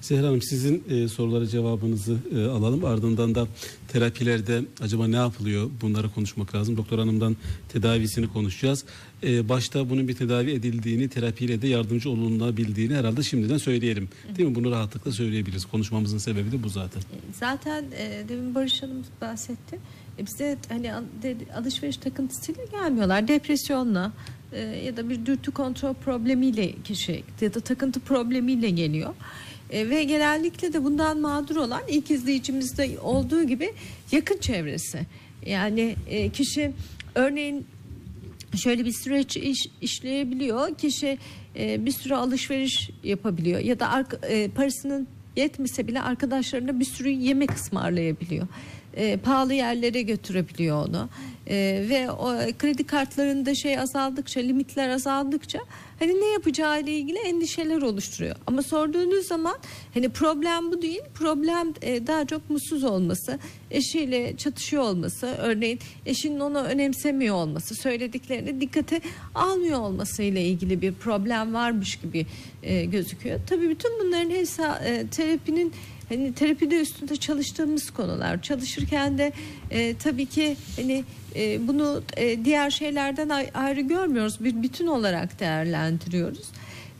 Zehra Hanım sizin e, sorulara cevabınızı e, alalım. Ardından da terapilerde acaba ne yapılıyor bunları konuşmak lazım. Doktor Hanım'dan tedavisini konuşacağız. E, başta bunun bir tedavi edildiğini, terapiyle de yardımcı olunabildiğini herhalde şimdiden söyleyelim. Değil mi? Bunu rahatlıkla söyleyebiliriz. Konuşmamızın sebebi de bu zaten. Zaten e, demin Barış Hanım bahsetti. E, bize hani alışveriş takıntısıyla gelmiyorlar. Depresyonla e, ya da bir dürtü kontrol problemiyle kişi ya da takıntı problemiyle geliyor. E, ve genellikle de bundan mağdur olan ilk izleyicimizde olduğu gibi yakın çevresi. Yani e, kişi örneğin şöyle bir süreç iş, işleyebiliyor. Kişi e, bir sürü alışveriş yapabiliyor ya da arka- e, parasının yetmese bile arkadaşlarına bir sürü yemek ısmarlayabiliyor. E, pahalı yerlere götürebiliyor onu. E, ve o kredi kartlarında şey azaldıkça, limitler azaldıkça hani ne yapacağı ile ilgili endişeler oluşturuyor. Ama sorduğunuz zaman hani problem bu değil. Problem e, daha çok mutsuz olması, eşiyle çatışıyor olması, örneğin eşinin onu önemsemiyor olması, söylediklerini dikkate almıyor olması ile ilgili bir problem varmış gibi e, gözüküyor. Tabii bütün bunların hepsi e, terapinin hani terapide üstünde çalıştığımız konular. Çalışırken de e, tabii ki hani e, bunu e, diğer şeylerden ay- ayrı görmüyoruz. Bir bütün olarak değerlendiriyoruz.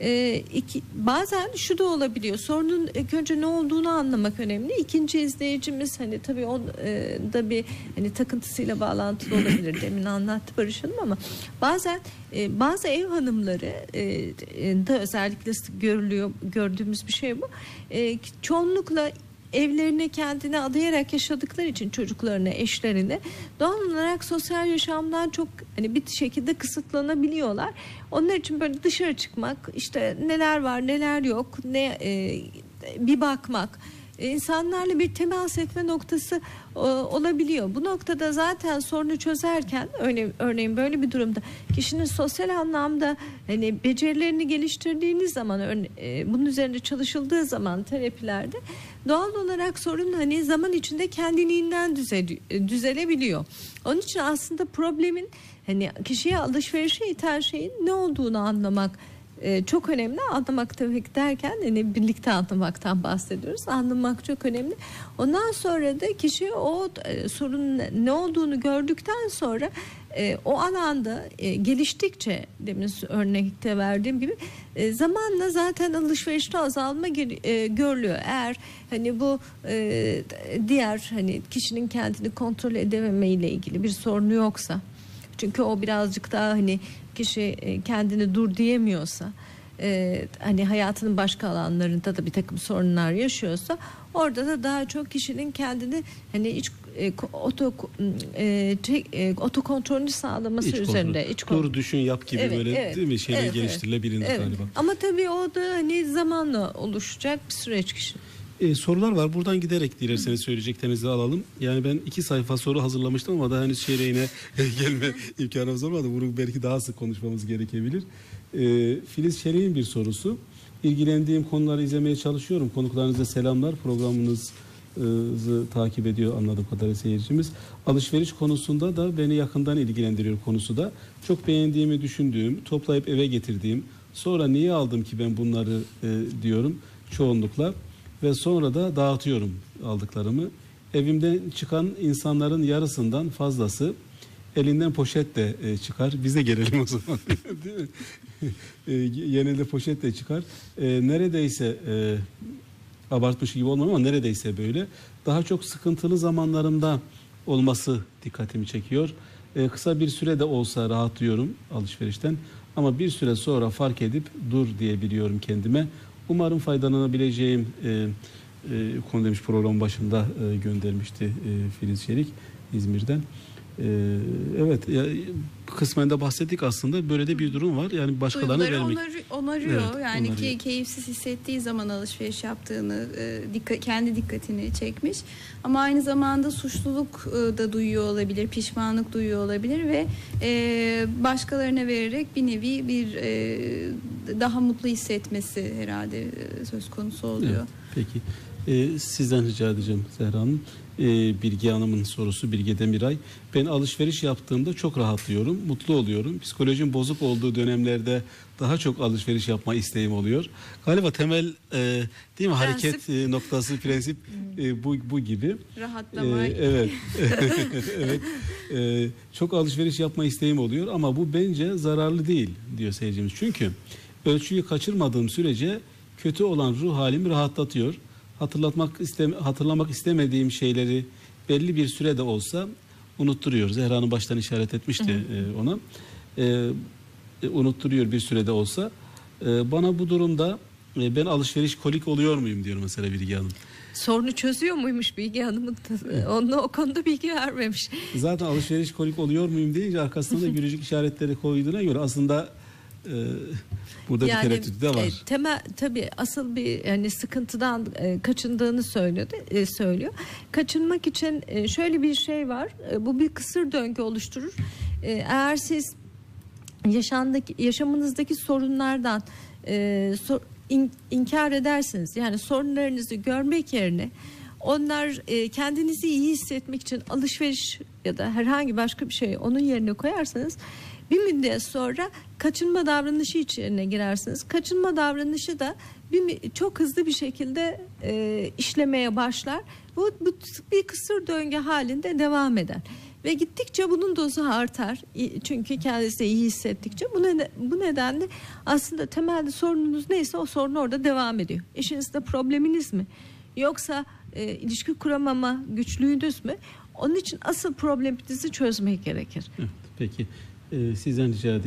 E, iki, bazen şu da olabiliyor. Sorunun ilk önce ne olduğunu anlamak önemli. İkinci izleyicimiz hani tabii on e, da bir hani takıntısıyla bağlantılı olabilir. Demin anlattı Barış Hanım ama bazen e, bazı ev hanımları e, e, da özellikle görülüyor gördüğümüz bir şey bu. E, çoğunlukla evlerine kendine adayarak yaşadıkları için çocuklarına, eşlerine doğal olarak sosyal yaşamdan çok hani bir şekilde kısıtlanabiliyorlar. Onlar için böyle dışarı çıkmak, işte neler var, neler yok, ne e, bir bakmak, e, insanlarla bir temas etme noktası e, olabiliyor. Bu noktada zaten sorunu çözerken örneğin, böyle bir durumda kişinin sosyal anlamda hani becerilerini geliştirdiğiniz zaman e, bunun üzerinde çalışıldığı zaman terapilerde doğal olarak sorun hani zaman içinde kendiliğinden düzeli- e, düzelebiliyor. Onun için aslında problemin hani kişiye alışverişe iten şeyin ne olduğunu anlamak e, çok önemli. Anlamak tabii derken hani birlikte anlamaktan bahsediyoruz. Anlamak çok önemli. Ondan sonra da kişi o e, sorunun ne olduğunu gördükten sonra e, o alanda e, geliştikçe demin örnekte verdiğim gibi e, zamanla zaten alışverişte azalma gel- e, görülüyor. Eğer hani bu e, diğer hani kişinin kendini kontrol edememe ile ilgili bir sorunu yoksa çünkü o birazcık daha hani kişi e, kendini dur diyemiyorsa e, hani hayatının başka alanlarında da bir takım sorunlar yaşıyorsa orada da daha çok kişinin kendini hani iç e, oto e, e, otokontrolünü sağlaması İç kontrol. üzerinde iç kontrol. Dur düşün yap gibi Evet, böyle evet. değil mi? Şeyler Evet, evet. geliştirilebilir Evet. galiba. Ama tabii o da hani zamanla oluşacak bir süreç kişi. E, sorular var. Buradan giderek dilerseniz söyleyeceklerinizi alalım. Yani ben iki sayfa soru hazırlamıştım ama daha henüz çeyreğine gelme imkanımız olmadı. Bunu belki daha sık konuşmamız gerekebilir. E, Filiz Çelik'in bir sorusu. İlgilendiğim konuları izlemeye çalışıyorum. Konuklarınıza selamlar. Programınızı takip ediyor anladığım kadarıyla seyircimiz. Alışveriş konusunda da beni yakından ilgilendiriyor konusu da. Çok beğendiğimi düşündüğüm, toplayıp eve getirdiğim, sonra niye aldım ki ben bunları e, diyorum çoğunlukla ve sonra da dağıtıyorum aldıklarımı. Evimden çıkan insanların yarısından fazlası elinden poşet de e, çıkar. Bize gelelim o zaman. Değil mi? e, genelde poşet de çıkar. E, neredeyse e, abartmış gibi olmam ama neredeyse böyle. Daha çok sıkıntılı zamanlarımda olması dikkatimi çekiyor. E, kısa bir süre de olsa rahatlıyorum alışverişten. Ama bir süre sonra fark edip dur diyebiliyorum kendime. Umarım faydalanabileceğim e, e, konu demiş programın başında e, göndermişti e, Filiz Çelik İzmir'den. E, evet ya, kısmen de bahsettik aslında böyle de bir durum var. Yani başkalarına Duyguları vermek. onarı- onarıyor. Evet, yani onarıyor. ki keyifsiz hissettiği zaman alışveriş yaptığını, e, kendi dikkatini çekmiş. Ama aynı zamanda suçluluk e, da duyuyor olabilir, pişmanlık duyuyor olabilir ve e, başkalarına vererek bir nevi bir e, daha mutlu hissetmesi herhalde e, söz konusu oluyor. Evet, peki. Ee, sizden rica edeceğim Zehra Hanım. Ee, Bilge Hanım'ın sorusu Bilge Demiray. Ben alışveriş yaptığımda çok rahatlıyorum, mutlu oluyorum. Psikolojim bozuk olduğu dönemlerde daha çok alışveriş yapma isteğim oluyor. Galiba temel e, değil mi hareket e, noktası prensip e, bu bu gibi. Rahatlama. Ee, evet. evet. Ee, çok alışveriş yapma isteğim oluyor ama bu bence zararlı değil diyor seyircimiz. Çünkü ölçüyü kaçırmadığım sürece kötü olan ruh halimi rahatlatıyor. Hatırlatmak isteme, hatırlamak istemediğim şeyleri belli bir sürede olsa unutturuyor. Zehra Hanım baştan işaret etmişti e, ona. Ee, e, unutturuyor bir sürede olsa. Ee, bana bu durumda e, ben alışveriş kolik oluyor muyum diyor mesela Bilge Hanım. Sorunu çözüyor muymuş Bilge Hanım'ın? Onunla o konuda bilgi vermemiş. Zaten alışveriş kolik oluyor muyum deyince arkasında da gülücük işaretleri koyduğuna göre aslında e, burada bir tereddüt de var. e, temel tabii asıl bir yani sıkıntıdan e, kaçındığını söylüyordu e, söylüyor. Kaçınmak için e, şöyle bir şey var. E, bu bir kısır döngü oluşturur. E, eğer siz yaşandaki yaşamınızdaki sorunlardan e, so- in- inkar edersiniz. Yani sorunlarınızı görmek yerine onlar e, kendinizi iyi hissetmek için alışveriş ya da herhangi başka bir şey onun yerine koyarsanız bir müddet sonra kaçınma davranışı içine girersiniz. Kaçınma davranışı da bir, çok hızlı bir şekilde e, işlemeye başlar. Bu, bu bir kısır döngü halinde devam eder. Ve gittikçe bunun dozu artar. Çünkü kendisi iyi hissettikçe. Bu, neden, bu nedenle aslında temelde sorununuz neyse o sorun orada devam ediyor. Eşinizde probleminiz mi? Yoksa e, ilişki kuramama güçlüğünüz mü? Onun için asıl probleminizi çözmek gerekir. Peki. Ee, sizden rica edeyim.